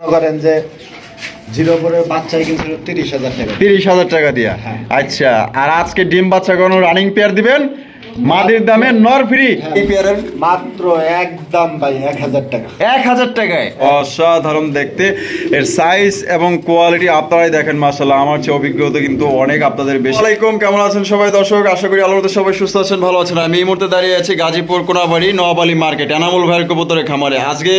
করেন যে জিরো করে বাচ্চাই কিনছিল তিরিশ হাজার টাকা। তিরিশ হাজার টাকা দিয়া? হ্যাঁ। আচ্ছা আর আজকে ডিম বাচ্চা কোনো রানিং পেয়ার দিবেন? মাদির দামে নর ফ্রি। এই পেয়ারের মাত্র একদম ভাই এক হাজার টাকা। এক হাজার টাকায়। অসাধারণ দেখতে। এর সাইজ এবং কোয়ালিটি আপনারাই দেখেন মাসাল্লাহ আমার চেয়ে অভিজ্ঞতা কিন্তু অনেক আপনাদের বেশি। আলাইকুম কেমন আছেন সবাই? দর্শক আশা করি মধ্যে সবাই সুস্থ আছেন ভালো আছেন। আমি এই মুহূর্তে দাঁড়িয়ে আছি গাজীপুর কোনাবাড়ি নোয়াবালি মার্কেট এনামুল ভাইয়ের কবুতরের খামারে। আজকে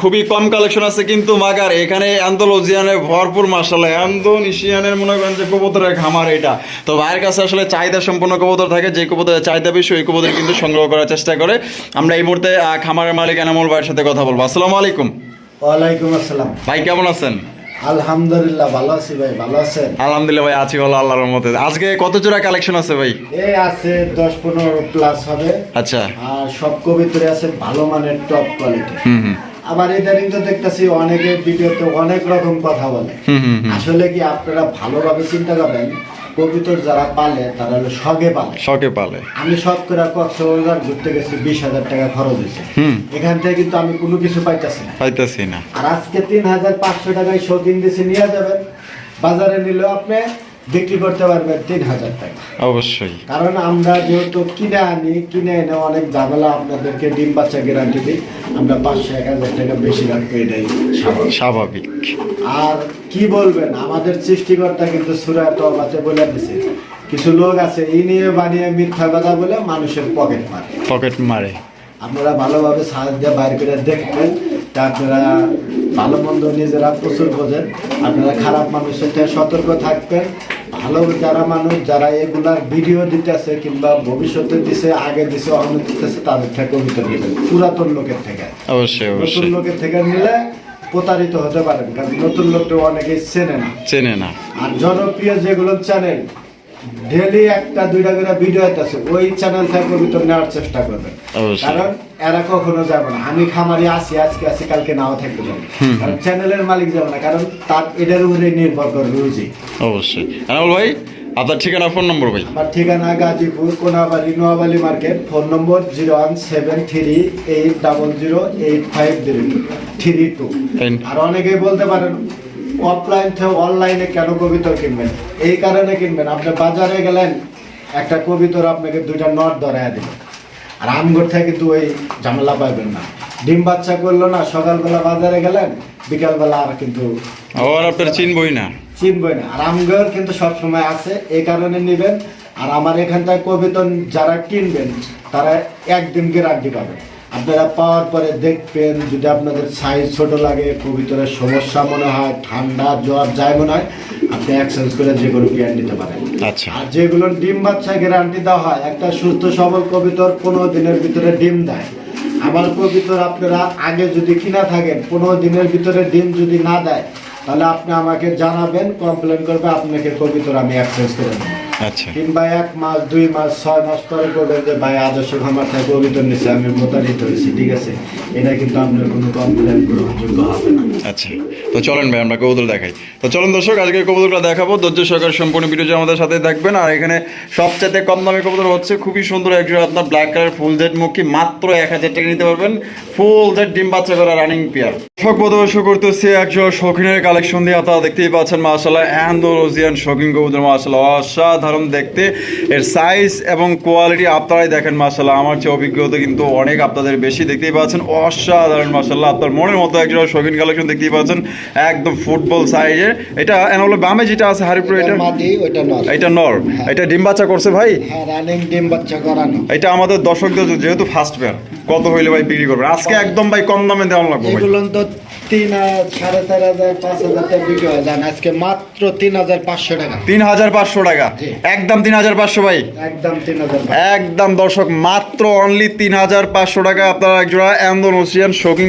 খুবই কম কালেকশন আছে কিন্তু মাগার। এখানে অ্যান্থোলজিয়ানে ভরপুর মাসাল্লাহ অ্যান্থোনিশিয়ানের মনে করেন যে কবুতরের খামার এটা। তো ভাইয়ের কাছে আসলে চাহিদা সম্পন্ন কবুতর থাকে যে কবুতরের চাহিদা বেশি ওই কবুতর কিন্তু সংগ্রহ করার চেষ্টা করে। আমরা এই মুহূর্তে খামারের মালিক এনামুল ভাইয়ের সাথে কথা বলব। আসসালামু আলাইকুম। ওয়ালাইকুম আসসালাম। ভাই কেমন আছেন? আলহামদুলিল্লাহ ভালো আছি ভাই ভালো আছেন? আলহামদুলিল্লাহ ভাই আছি ভালো আল্লাহর মতে আজকে কত জোড়া কালেকশন আছে ভাই? এই আছে দশ পনেরো প্লাস হবে। আচ্ছা। আর সব কবিতরে আছে ভালো মানের টপ কোয়ালিটি হুম হুম। আবার ইদানিং তো দেখতেছি অনেকে ভিডিওতে অনেক রকম কথা বলে। আসলে কি আপনারা ভালোভাবে চিন্তা করেন কবিতর যারা পালে তারা হলো শখে পালে। শখে পালে। আমি শখ করে কক্সবাজার ঘুরতে গেছি বিশ হাজার টাকা খরচ হয়েছে। এখান থেকে কিন্তু আমি কোনো কিছু পাইতেছি না। পাইতেছি না। আর আজকে তিন হাজার পাঁচশো টাকায় শৌখিন দিছে নিয়ে যাবেন। বাজারে নিলেও আপনি বিক্রি করতে পারবেন তিন হাজার টাকা। অবশ্যই। কারণ আমরা যেহেতু কিনে আনি কিনে এনে অনেক ঝামেলা আপনাদেরকে ডিম বাচ্চা গ্যারান্টি দিই। আমরা পাঁচশো এক হাজার টাকা বেশি রাখব এটাই স্বাভাবিক। আর কি বলবেন আমাদের সৃষ্টিকর্তা কিন্তু সুরা তবাতে বলে দিছে। কিছু লোক আছে এই নিয়ে বানিয়ে মিথ্যা কথা বলে মানুষের পকেট মারে। পকেট মারে। আপনারা ভালোভাবে সাহায্য বাইর করে দেখবেন তা আপনারা ভালো মন্দ নিজেরা প্রচুর বোঝেন। আপনারা খারাপ মানুষের থেকে সতর্ক থাকবেন। ভালো যারা মানুষ যারা এগুলার ভিডিও দিতেছে কিংবা ভবিষ্যতে দিছে আগে দিছে অন্য দিতেছে তাদের থেকে উত্তর নেবেন। পুরাতন লোকের থেকে। অবশ্যই নতুন লোকের থেকে নিলে প্রতারিত হতে পারেন কারণ নতুন লোকটা অনেকেই চেনে না। চেনে না। আর জনপ্রিয় যেগুলো চ্যানেল ডেলি একটা দুইটা করে ভিডিও আছে ওই চ্যানেল থেকে ভিতর নেওয়ার চেষ্টা অবশ্যই। কারণ এরা কখনো যাবে না। আমি খামারি আসি আজকে আসি কালকে নাও থাকতে পারি। কারণ চ্যানেলের মালিক যাবে না কারণ তার এটার উপরে নির্ভর করে রুজি। অবশ্যই। আনাল ভাই আপনার ঠিকানা ফোন নম্বর ভাই। আমার ঠিকানা Gazipur Konabari Noyabali market phone number zero one seven three eight double zero eight five three two আর অনেকেই বলতে পারেন অফলাইন থেকে অনলাইনে কেন কবিতর কিনবেন? এই কারণে কিনবেন। আপনি বাজারে গেলেন একটা কবিতর আপনাকে দুইটা নট ধরায় দেবে আর আমগর থেকে কিন্তু ওই ঝামেলা পাইবেন না। ডিম বাচ্চা করল না সকালবেলা বাজারে গেলেন বিকালবেলা আর কিন্তু আপনার চিনবই না। চিনবই না। আর আমগর কিন্তু সবসময় আছে এই কারণে নেবেন। আর আমার এখান থেকে কবিতন যারা কিনবেন তারা একদিন গ্যারান্টি পাবেন। আপনারা পাওয়ার পরে দেখবেন যদি আপনাদের সাইজ ছোট লাগে কবিতরের সমস্যা মনে হয় ঠান্ডা জ্বর যায় মনে হয় আপনি এক্সচেঞ্জ করে যে কোনো পেয়ার নিতে পারেন। আচ্ছা। আর যেগুলো ডিম বাচ্চা গ্যারান্টি দেওয়া হয় একটা সুস্থ সবল কবিতর পনেরো দিনের ভিতরে ডিম দেয়। আমার কবিতর আপনারা আগে যদি কিনা থাকেন পনেরো দিনের ভিতরে ডিম যদি না দেয় তাহলে আপনি আমাকে জানাবেন কমপ্লেন করবে আপনাকে কবিতর আমি এক্সচেঞ্জ করে দেবো। আচ্ছা। কিংবা এক মাস, দুই মাস, ছয় মাস যে, ভাই নিচ্ছে আমি প্রতারিত হয়েছি। ঠিক আছে? এটা কিন্তু আপনার কোনো কমপ্লেন গ্রহণযোগ্য হবে না। আচ্ছা তো চলেন ভাই, আমরা কবুতর দেখাই। তো চলেন দর্শক আজকে কবুতরটা দেখাবো। ধৈর্য সহকারে সম্পূর্ণ ভিডিও আমাদের সাথে দেখবেন আর এখানে সবচেয়ে কম দামে কবুতর হচ্ছে খুবই সুন্দর একজন আপনার ব্ল্যাক কালার ফুল জেড মুখী, মাত্র এক হাজার টাকা নিতে পারবেন। ফুল জেড ডিম বাচ্চা করা রানিং পেয়ার দর্শক শুরু করতেছি একজন শৌখিনের কালেকশন দিয়ে। আপনারা দেখতেই পাচ্ছেন মাসাল্লাহ অ্যান্ডোরোজিয়ান শৌখিন কবুতর মাসাল্লাহ অসাধারণ দেখতে। এর সাইজ এবং কোয়ালিটি আপনারাই দেখেন মাসাল্লাহ আমার চেয়ে অভিজ্ঞতা কিন্তু অনেক আপনাদের বেশি। দেখতেই পাচ্ছেন, অসাধারণ মাসাল্লাহ আপনার মনের মতো একজন শৌখিন কালেকশন দেখতেই পাচ্ছেন একদম ফুটবল সাইজের এটা এন হলো বামে যেটা আছে হারিপুর এটা এটা নর। এটা ডিম বাচ্চা করছে ভাই। হ্যাঁ রানিং ডিম বাচ্চা করানো। এটা আমাদের দর্শকদের যেহেতু ফার্স্ট পেয়ার কত হইলে ভাই বিক্রি করবে? আজকে একদম ভাই কম দামে দেওয়া লাগবে তিন হাজার সাড়ে চার হাজার পাঁচ হাজার টাকা বিক্রি হয়। জান আজকে মাত্র তিন হাজার পাঁচশো টাকা। তিন হাজার পাঁচশো টাকা? একদম তিন হাজার পাঁচশো ভাই? একদম তিন হাজার একদম দর্শক মাত্র অনলি তিন হাজার পাঁচশো টাকা আপনারা একজোড়া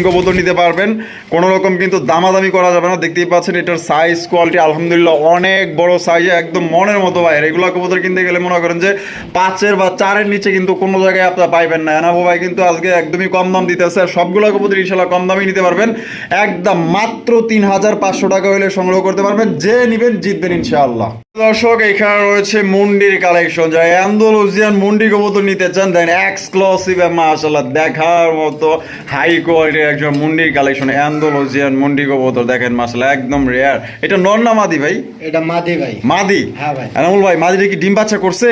কবুতর নিতে পারবেন। কোনো রকম কিন্তু দামাদামি করা যাবে না। দেখতেই পাচ্ছেন এটার সাইজ কোয়ালিটি আলহামদুলিল্লাহ অনেক বড় সাইজে একদম মনের মতো ভাই। রেগুলার কবুতর কিনতে গেলে মনে করেন যে পাঁচের বা চারের নিচে কিন্তু কোনো জায়গায় আপনারা পাইবেন না। এনাবো ভাই কিন্তু আজকে একদমই কম দাম দিতেছে। সবগুলো কবুতর ইনশাল্লাহ কম দামই নিতে পারবেন। একদম মাত্র তিন হাজার পাঁচশো টাকা হলে সংগ্রহ করতে পারবেন। যে নিবেন জিতবেন ইনশাআল্লাহ। দর্শক এখানে রয়েছে মুন্ডির কালেকশন যারা অ্যান্ডোলজিয়ান মুন্ডি কবুতর নিতে চান দেন এক্সক্লুসিভ মাশাআল্লাহ দেখার মতো হাই কোয়ালিটির একজন মুন্ডির কালেকশন অ্যান্ডোলজিয়ান মুন্ডি কবুতর দেখেন মাশাআল্লাহ একদম রেয়ার এটা নর না মাদি ভাই? এটা মাদি ভাই। মাদি? হ্যাঁ ভাই। এনামুল ভাই মাদিটা কি ডিম বাচ্চা করছে?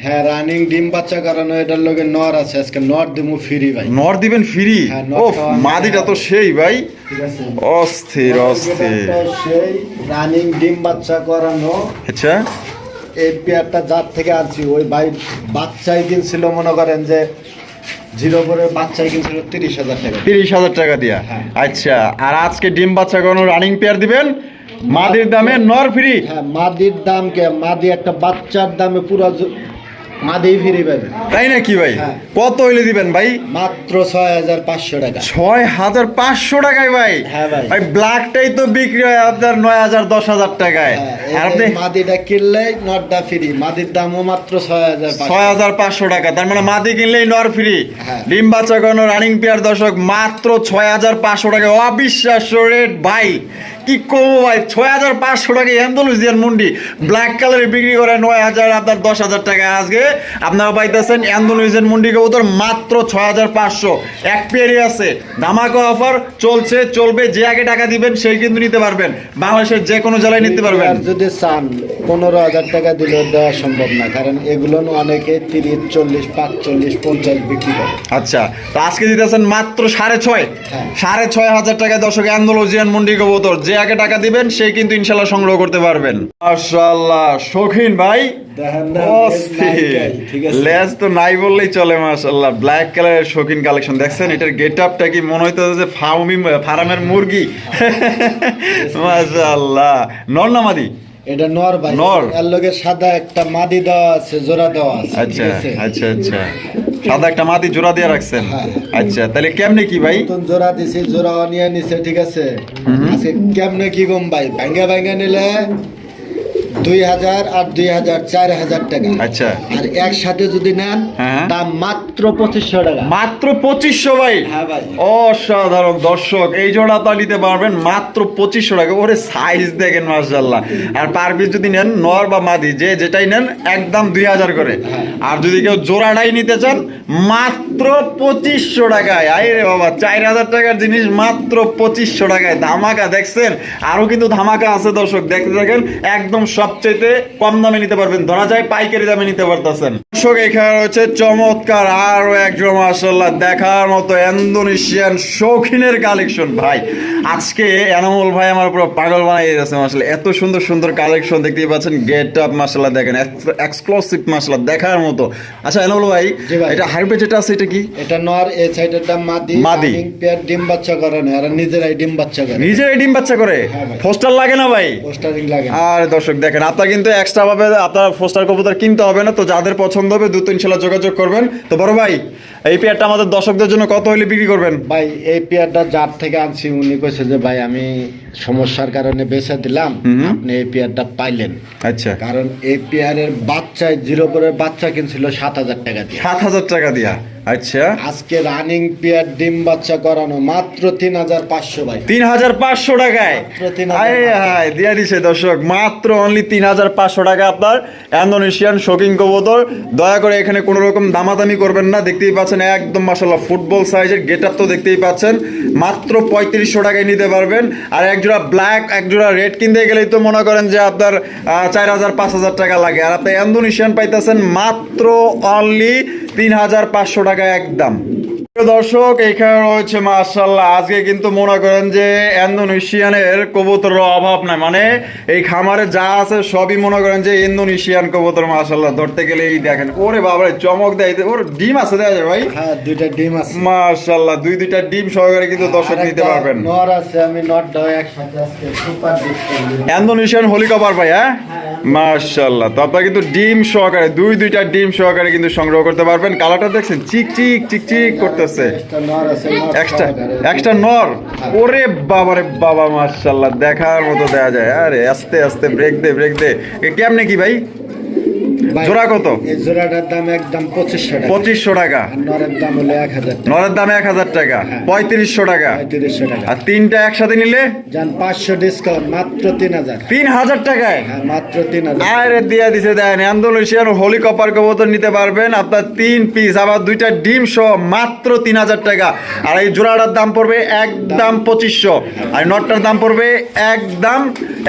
হ্যাঁ রানিং ডিম বাচ্চা কারণে এটার লগে নর আছে আজকে নর দিমু ফ্রি ভাই। নর দিবেন ফ্রি হ্যাঁ, ও মাদিটা তো সেই ভাই। অস্থির অস্থির। সেই রানিং ডিম বাচ্চা করানো। আচ্ছা। এই পেয়ারটা যার থেকে আনছি ওই ভাই বাচ্চাই কিনছিল মনে করেন যে জিরো করে বাচ্চাই কিনছিল তিরিশ হাজার টাকা। তিরিশ হাজার টাকা দিয়া? হ্যাঁ। আচ্ছা আর আজকে ডিম বাচ্চা কোনো রানিং পেয়ার দিবেন? মাদির দামে নর ফ্রি হ্যাঁ মাদির দাম কে? মাদি একটা বাচ্চার দামে পুরো ফ্রি তাই নাকি ভাই? হ্যাঁ। কত হইলে দিবেন ভাই? মাত্র ছয় হাজার পাঁচশো টাকা। ছয় হাজার পাঁচশো টাকায় ভাই? হ্যাঁ ভাই। ভাই ব্ল্যাকটাই তো বিক্রি হয় আপনার নয় হাজার দশ হাজার টাকায়। হ্যাঁ, আর আপনি মাদিটা কিনলে নটটা ফ্রি। মাদির দামও মাত্র ছয় হাজার ছয় হাজার পাঁচশো টাকা। তার মানে মাদি কিনলেই নর ফ্রি। ডিম বাচ্চা কোনো রানিং পেয়ার দর্শক মাত্র ছয় হাজার পাঁচশো টাকা অবিশ্বাস্য রেট ভাই। কি কমো ভাই? ছয় হাজার পাঁচশো টাকা অ্যান্ডোলজিয়ান মুন্ডি। ব্ল্যাক কালারে বিক্রি করে নয় হাজার আপনার দশ হাজার টাকা। আজকে আপনারা পাইতেছেন অ্যান্ডোলজিয়ান মুন্ডি কবুতর মাত্র ছয় হাজার পাঁচশো। এক পেয়ারই আছে। ধামাকা অফার চলছে চলবে। যে আগে টাকা দিবেন সেই কিন্তু নিতে পারবেন। বাংলাদেশের যে কোনো জেলায় নিতে পারবেন। আর যদি চান পনেরো হাজার টাকা দিলে দেওয়া সম্ভব না। কারণ এগুলো অনেকে তিরিশ চল্লিশ পাঁচচল্লিশ পঞ্চাশ বিক্রি করে। আচ্ছা তো আজকে দিতেছেন মাত্র সাড়ে ছয়। হ্যাঁ। সাড়ে ছয় হাজার টাকা দর্শক অ্যান্ডোলজিয়ান মুন্ডি কবুতর। যে আগে টাকা দিবেন সে কিন্তু ইনশাল্লাহ সংগ্রহ করতে পারবেন। মাশাল্লাহ শৌখিন ভাই? লেজ তো নাই বললেই চলে মাশাল্লাহ ব্ল্যাক কালারের শৌখিন কালেকশন দেখছেন? এটার গেট আপটা কি মনে হইতো যে ফার্মি ফার্মের মুরগি? মাশাল্লাহ নর্নামাদি এটা নর ভাই। নর। এর লগে সাদা একটা মাদি দেওয়া আছে জোড়া দেওয়া আছে আচ্ছা আচ্ছা আচ্ছা। সাদা একটা মাদি জোড়া দিয়ে রাখছেন? হ্যাঁ। আচ্ছা তাহলে কেমনে কি ভাই? নতুন জোড়া দিছি জোড়া নিয়ে নিছে ঠিক আছে? আজকে কেমনে কি গম ভাই? ভাঙ্গা ভাঙ্গা নিলে দুই হাজার আর দুই হাজার চার হাজার টাকা। আচ্ছা। আর একসাথে যদি নেন হ্যাঁ। দাম মাত্র পঁচিশশো টাকা। মাত্র পঁচিশশো ভাই। হ্যাঁ অসাধারণ দর্শক এই জোড়া তো নিতে পারবেন মাত্র পঁচিশশো টাকা। ওরে সাইজ দেখেন মার্শাল্লাহ আর পার পিস যদি নেন নর বা মাদি যে যেটাই নেন একদম দুই হাজার করে। আর যদি কেউ জোড়াটাই নিতে চান মাত্র পঁচিশশো টাকায়। আই রে বাবা চার হাজার টাকার জিনিস মাত্র পঁচিশশো টাকায়। ধামাকা দেখছেন? আরও কিন্তু ধামাকা আছে দর্শক দেখতে দেখেন একদম সবচেয়ে কম দামে নিতে পারবেন। ধরা যায় পাইকারি দামে নিতে পারতেছেন। দর্শক, এখানে রয়েছে চমৎকার আরও একজন মাসাল্লাহ দেখার মতো ইন্দোনেশিয়ান শৌখিনের কালেকশন। ভাই আজকে এনামল ভাই আমার পুরো পাগল বানিয়ে দিয়েছে মাসাল্লাহ এত সুন্দর সুন্দর কালেকশন দেখতেই পাচ্ছেন। গেট আপ মাসাল্লাহ দেখেন। এক্সক্লুসিভ মাসাল্লাহ দেখার মতো। আচ্ছা এনামুল ভাই। এটা হারবে যেটা আছে এটা কি? এটা নর এই সাইডেরটা মাদি। মাদি। running pair ডিম বাচ্চা করে না আর নিজেরাই ডিম বাচ্চা করে। নিজের ডিম বাচ্চা করে? হ্যাঁ ভাই। পোস্টার লাগে না ভাই? পোস্টারিং লাগে আর দর্শক দেখেন আপনার কিন্তু এক্সট্রা ভাবে আপনার পোস্টার কবুতর কিনতে হবে না তো যাদের পছন্দ হবে দু তিন ইনশাল্লাহ যোগাযোগ করবেন। তো বড় ভাই এই পেয়ারটা আমাদের দর্শকদের জন্য কত হলে বিক্রি করবেন? ভাই এই পেয়ারটা যার থেকে আনছি উনি কইছে যে ভাই আমি সমস্যার কারণে বেচে দিলাম। আপনি এই পেয়ারটা পাইলেন। আচ্ছা। কারণ এই পেয়ারের বাচ্চায় জিরো করে বাচ্চা কিনছিল সাত হাজার টাকা দিয়ে। সাত হাজার টাকা দিয়া। আচ্ছা। আজকে রানিং পেয়ার ডিম বাচ্চা করানো মাত্র তিন হাজার পাঁচশো ভাই। তিন হাজার পাঁচশো টাকায়? মাত্র 3,500 আরে হায় দিয়া দিছে দর্শক মাত্র অনলি তিন হাজার পাঁচশো টাকা আপনার ইন্দোনেশিয়ান শোকিং কবুতর। দয়া করে এখানে কোনো রকম দামাদামি করবেন না দেখতেই পাচ্ছেন একদম মাসাল্লাহ ফুটবল সাইজের গেট আপ তো দেখতেই পাচ্ছেন। মাত্র পঁয়ত্রিশশো টাকায় নিতে পারবেন। আর একজোড়া ব্ল্যাক একজোড়া রেড কিনতে গেলেই তো মনে করেন যে আপনার চার হাজার পাঁচ হাজার টাকা লাগে। আর আপনি ইন্দোনেশিয়ান পাইতেছেন মাত্র অনলি তিন হাজার পাঁচশো টাকা একদম দর্শক এখানে রয়েছে মার্শাল্লাহ আজকে কিন্তু মনে করেন যে ইন্দোনেশিয়ানের কবুতরের অভাব নাই। মানে এই খামারে যা আছে সবই মনে করেন যে ইন্দোনেশিয়ান কবুতর মার্শাল্লাহ ধরতে গেলে এই দেখেন ওরে বাবারে চমক দেয়। ওর ডিম আছে দেওয়া যায় ভাই? হ্যাঁ দুইটা ডিম আছে। মার্শাল্লাহ দুই দুইটা ডিম সহকারে কিন্তু দর্শক আর নিতে পারবেন। নর আছে আমি নটটাও একসাথে আজকে সুপার ইন্দোনেশিয়ান হোলি কভার ভাই হ্যাঁ? মার্শাল্লাহ তো আপনারা কিন্তু ডিম সহকারে দুই দুইটা ডিম সহকারে কিন্তু সংগ্রহ করতে পারবেন। কালারটা দেখছেন চিক চিক চিক চিক করতেছে একটা নর ওরে বাবারে বাবা মাশাল্লাহ দেখার মতো দেখা যায়। আরে আস্তে আস্তে ব্রেক দে ব্রেক দে। কেমনে কি ভাই, জোড়া কত? জোড়াটার দাম একদম পঁচিশশো টাকা। পঁচিশশো টাকা। নরের দাম হলো এক হাজার নরের দাম এক হাজার টাকা। পঁয়ত্রিশশো টাকা। পঁয়ত্রিশশো টাকা। আর তিনটা একসাথে নিলে? যান পাঁচশো ডিসকাউন্ট মাত্র তিন হাজার। তিন হাজার টাকায়? হ্যাঁ মাত্র তিন হাজার। আরে দিয়া দিছে দেন ইন্দোনেশিয়ান হোলি কপার কবুতর নিতে পারবেন। আপনার তিন পিস আবার দুইটা ডিম সহ মাত্র তিন হাজার টাকা। আর এই জোড়াটার দাম পড়বে একদম পঁচিশশো। আর নটটার দাম পড়বে একদম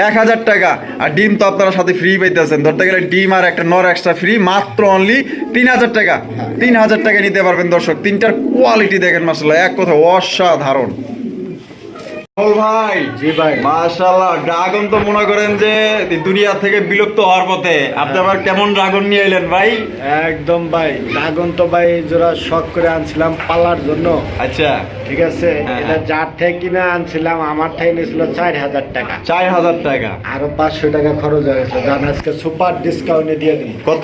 এক হাজার টাকা। আর ডিম তো আপনারা সাথে ফ্রি পাইতেছেন। ধরতে গেলে ডিম আর একটা নর এক্সট্রা ফ্রি মাত্র অনলি তিন হাজার টাকা। তিন হাজার টাকা নিতে পারবেন দর্শক, তিনটার কোয়ালিটি দেখেন মাসাল্লাহ এক কথা অসাধারণ। ভাই। জি ভাই মাশাআল্লাহ। ড্রাগন তো মনে করেন যে দুনিয়া থেকে বিলুপ্ত হওয়ার পথে। আপনি আবার কেমন ড্রাগন নিয়ে এলেন ভাই? একদম ভাই ড্রাগন তো ভাই জোড়া শখ করে আনছিলাম পালার জন্য। আচ্ছা। ঠিক আছে? হ্যাঁ, এটা হ্যাঁ। যার থেকে কিনে আনছিলাম আমার থেকে নিয়েছিল চার হাজার টাকা। চার হাজার টাকা। আরও পাঁচশো টাকা খরচ হয়েছে। জান আজকে সুপার ডিসকাউন্টে দিয়ে দিই কত?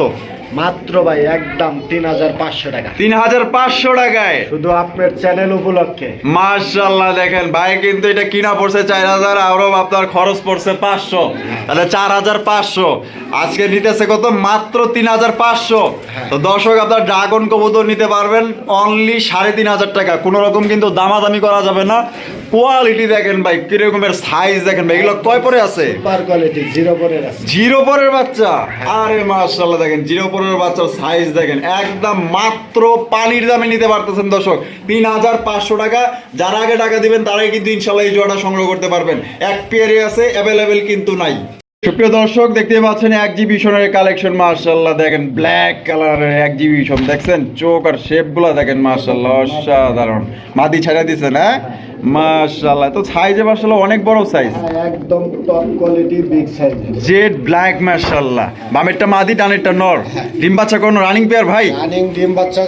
মাত্র ভাই একদম তিন হাজার পাঁচশো টাকা। তিন হাজার পাঁচশো টাকায়? শুধু আপনার চ্যানেল উপলক্ষে। মাশাল্লাহ দেখেন ভাই কিন্তু এটা কিনা পড়ছে চার হাজার আরও আপনার খরচ পড়ছে পাঁচশো। তাহলে চার হাজার পাঁচশো। আজকে নিতেছে কত? মাত্র তিন হাজার পাঁচশো। তো দর্শক আপনার ড্রাগন কবুতর নিতে পারবেন অনলি সাড়ে তিন হাজার টাকা। কোনো রকম কিন্তু দামাদামি করা যাবে না। কোয়ালিটি দেখেন ভাই কিরকমের সাইজ দেখেন ভাই এগুলো কয় পরে আছে? সুপার কোয়ালিটি জিরো পরের আছে। জিরো পরের বাচ্চা? আরে মাশাল্লাহ দেখেন জিরো পরের বাচ্চার সাইজ দেখেন একদম মাত্র পানির দামে নিতে পারতেছেন দর্শক। তিন হাজার পাঁচশো টাকা যারা আগে টাকা দিবেন তারাই কিন্তু ইনশাল্লাহ এই জোড়াটা সংগ্রহ করতে পারবেন। এক পেয়ারে আছে অ্যাভেলেবেল কিন্তু নাই। সুপ্রিয় দর্শক দেখতে পাচ্ছেন এক্সিবিশনের কালেকশন মার্শাল্লাহ দেখেন ব্ল্যাক কালারের এক্সিবিশন দেখছেন? চোখ আর শেপগুলা দেখেন মার্শাল্লাহ অসাধারণ। মাদি ছাড়া দিচ্ছেন হ্যাঁ? মার্শাল্লাহ তো সাইজে মার্শাল্লাহ অনেক বড় সাইজ হ্যাঁ, একদম টপ কোয়ালিটি বিগ সাইজের জেড ব্ল্যাক বামেরটা মাদি ডানেরটা নর। ডিম বাচ্চা রানিং পেয়ার ভাই? রানিং ডিম বাচ্চা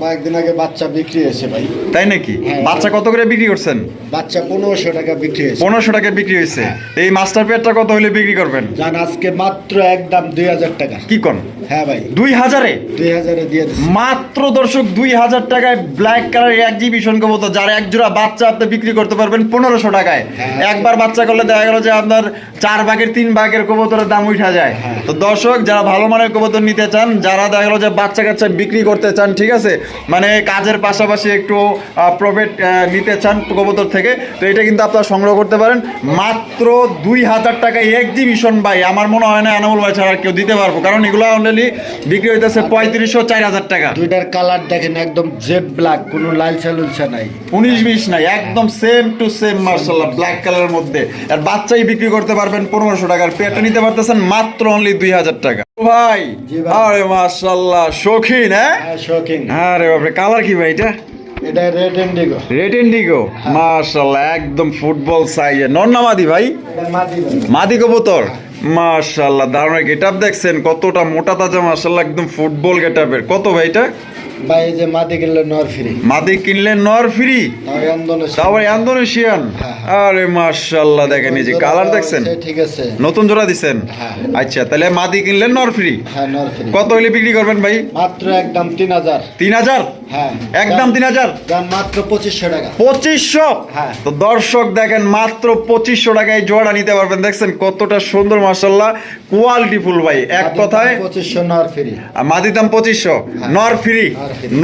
কয়েকদিন আগে বাচ্চা বিক্রি হয়েছে ভাই। তাই নাকি? হ্যাঁ। বাচ্চা কত করে বিক্রি করছেন? বাচ্চা পনেরোশো টাকা বিক্রি হয়েছে। পনেরোশো টাকা বিক্রি হয়েছে। এই মাস্টার পেয়ারটা কত হলে বিক্রি করবেন? জান আজকে মাত্র একদম দুই হাজার টাকা। কি কোন? হ্যাঁ ভাই। দুই হাজারে? দুই হাজারে দিয়ে মাত্র দর্শক দুই হাজার টাকায় ব্ল্যাক কালার এক্সিবিশন কবুতর যার এক জোড়া বাচ্চা আপনি বিক্রি করতে পারবেন পনেরোশো টাকায়। হ্যাঁ। একবার বাচ্চা করলে দেখা গেল যে আপনার চার ভাগের তিন ভাগের কবুতরের দাম উঠা যায়। হ্যাঁ। তো দর্শক যারা ভালো মানের কবুতর নিতে চান যারা দেখা গেল যে বাচ্চা কাচ্চা বিক্রি করতে চান ঠিক আছে? মানে কাজের পাশাপাশি একটু প্রফিট নিতে চান কবুতর থেকে তো এটা কিন্তু আপনারা সংগ্রহ করতে পারেন। মাত্র দুই হাজার টাকায় এক্সিবিশন ভাই আমার মনে হয় না এনামুল ভাই ছাড়া কেউ দিতে পারব কারণ এগুলো অলরেডি বিক্রি হইতেছে পঁয়ত্রিশশো চার হাজার টাকা। দুইটার কালার দেখেন একদম জেড ব্ল্যাক কোনো লালচা লুলচা নাই। উনিশ বিশ নাই একদম সেম টু সেম মার্শাল্লাহ ব্ল্যাক কালারের মধ্যে। আর বাচ্চাই বিক্রি করতে পারবেন পনেরোশো টাকার। পেয়ারটা নিতে পারতেছেন মাত্র অনলি দুই হাজার টাকা। ভাই আরে মার্শাল্লাহ শৌখিন হ্যাঁ? হ্যাঁ শোকিং আরে বাপরে কালার কি ভাই এটা? এটা রেড ইন্ডিগো রেড ইন্ডিগো মার্শাল্লাহ একদম ফুটবল সাইজে ভাই? মাদি ভাই। মাদি কবুতর? মার্শাল্লাহ দারুণ গেট আপ দেখছেন। কতটা মোটা তাজা মার্শাল্লাহ একদম ফুটবল গেট আপের কত ভাই এটা? ভাই এই যে মাদি কিনলে নর ফ্রি। মাদি কিনলে নর ফ্রি? তারপরে ইন্দোনেশিয়ান। হ্যাঁ, আরে মার্শাল্লাহ দেখেন এই যে কালার দেখছেন? ঠিক আছে। নতুন জোড়া দিছেন? হ্যাঁ। আচ্ছা তাহলে মাদি কিনলেন নর ফ্রি? হ্যাঁ নর ফ্রি। কত হলে বিক্রি করবেন ভাই? মাত্র একদম হ্যাঁ। দাম মাত্র টাকা। হ্যাঁ। তো দর্শক দেখেন মাত্র পঁচিশশো টাকায় জোড়া নিতে পারবেন। দেখছেন কতটা সুন্দর মার্শাল্লাহ কোয়ালিটি ফুল ভাই। এক কথায় পঁচিশশো নর ফ্রি। আর মাদির দাম পঁচিশশো। নর ফ্রি।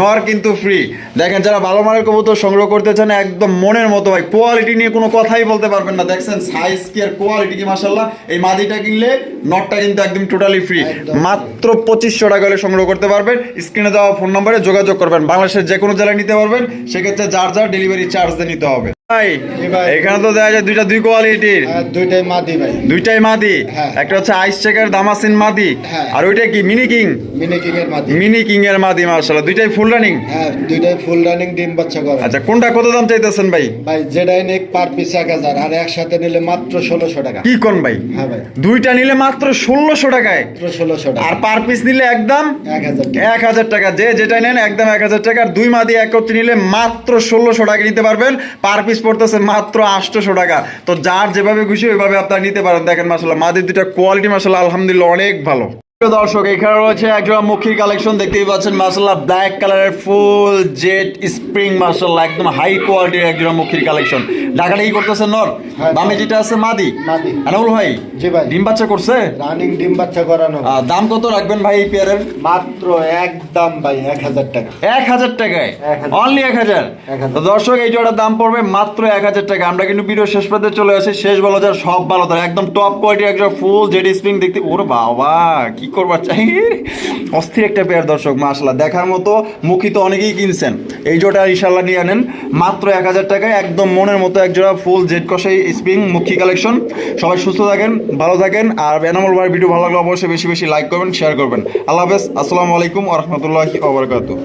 নর কিন্তু ফ্রি দেখেন যারা ভালো মানের কবুতর সংগ্রহ করতে চান একদম মনের মতো ভাই কোয়ালিটি নিয়ে কোনো কথাই বলতে পারবেন না। দেখছেন সাইজ কি আর কোয়ালিটি কি মাসাল্লাহ এই মাদিটা কিনলে নটটা কিন্তু একদম টোটালি ফ্রি মাত্র পঁচিশশো টাকা হলে সংগ্রহ করতে পারবেন। স্ক্রিনে দেওয়া ফোন নম্বরে যোগাযোগ করবেন। বাংলাদেশের যে কোনো জেলায় নিতে পারবেন। সেক্ষেত্রে যার যার ডেলিভারি চার্জ নিতে হবে। ভাই এখানে তো দেখা যায় দুইটা দুই কোয়ালিটির হ্যাঁ দুইটাই মাদি ভাই। দুইটাই মাদি। হ্যাঁ। একটা হচ্ছে আইস চেকার দামাসিন মাদি। হ্যাঁ। আর ওইটা কি? মিনি কিং মিনি কিং এর মাদি। মিনি কিং এর মাদি মার্শাল্লাহ দুইটাই ফুল রানিং হ্যাঁ দুইটাই ফুল রানিং ডিম বাচ্চা করে আচ্ছা কোনটা কত দাম চাইতেছেন ভাই? ভাই যেটাই নিক পার পিস এক হাজার আর একসাথে নিলে মাত্র ষোলোশো টাকা। কি কোন ভাই? হ্যাঁ ভাই। দুইটা নিলে মাত্র ষোলোশো টাকায়? মাত্র ষোলোশো টাকা। আর পার পিস নিলে একদম এক হাজার টাকা। যে যেটা নেন একদম এক হাজার টাকা। আর দুই মাদি এক করতে নিলে মাত্র ষোলোশো টাকা নিতে পারবেন। পার পিস পড়তেছে মাত্র আটশোশো টাকা। তো যার যেভাবে খুশি ওইভাবে আপনারা নিতে পারেন। দেখেন মাসাল্লাহ মাদির দুটা কোয়ালিটি মাসাল্লাহ আলহামদুলিল্লাহ, অনেক ভালো। দর্শক এখানে রয়েছে একজোড়া মুখির কালেকশন দেখতেই পাচ্ছেন মাসাল্লাহ ব্ল্যাক কালারের ফুল জেট স্প্রিং মাসাল্লাহ একদম হাই কোয়ালিটির একজোড়া মুখির কালেকশন। ঢাকাটা কি করতেছেন নর? হ্যাঁ। বামে যেটা আছে মাদি? মাদি। আনাউল ভাই জি ভাই। ডিম বাচ্চা করছে? রানিং ডিম বাচ্চা করানো। দাম কত রাখবেন ভাই এই পেয়ারের মাত্র একদম ভাই এক হাজার টাকা। এক হাজার টাকায়? অনলি এক হাজার? এক। তো দর্শক এই জোড়ার দাম পড়বে মাত্র এক হাজার টাকা। আমরা কিন্তু ভিডিও শেষ পর্যন্ত চলে আসি। শেষ ভালো যার সব ভালো তার একদম টপ কোয়ালিটি একটা ফুল জেড স্প্রিং দেখতে। ওরে বাবা কি করবার চাই। অস্থির একটা পেয়ার দর্শক মাশাল্লাহ দেখার মতো মুখি তো অনেকেই কিনছেন। এই জোটা ইনশাল্লাহ নিয়ে আনেন। মাত্র এক হাজার টাকায় একদম মনের মতো এক জোড়া ফুল জেড কষাই স্প্রিং মুখি কালেকশন। সবাই সুস্থ থাকেন, ভালো থাকেন, আর এনামল ভাইয়ের ভিডিও ভালো লাগলে অবশ্যই বেশি বেশি লাইক করবেন, শেয়ার করবেন। আল্লাহ হাফেজ। আসসালামু আলাইকুম আ রহমতুল্লাহি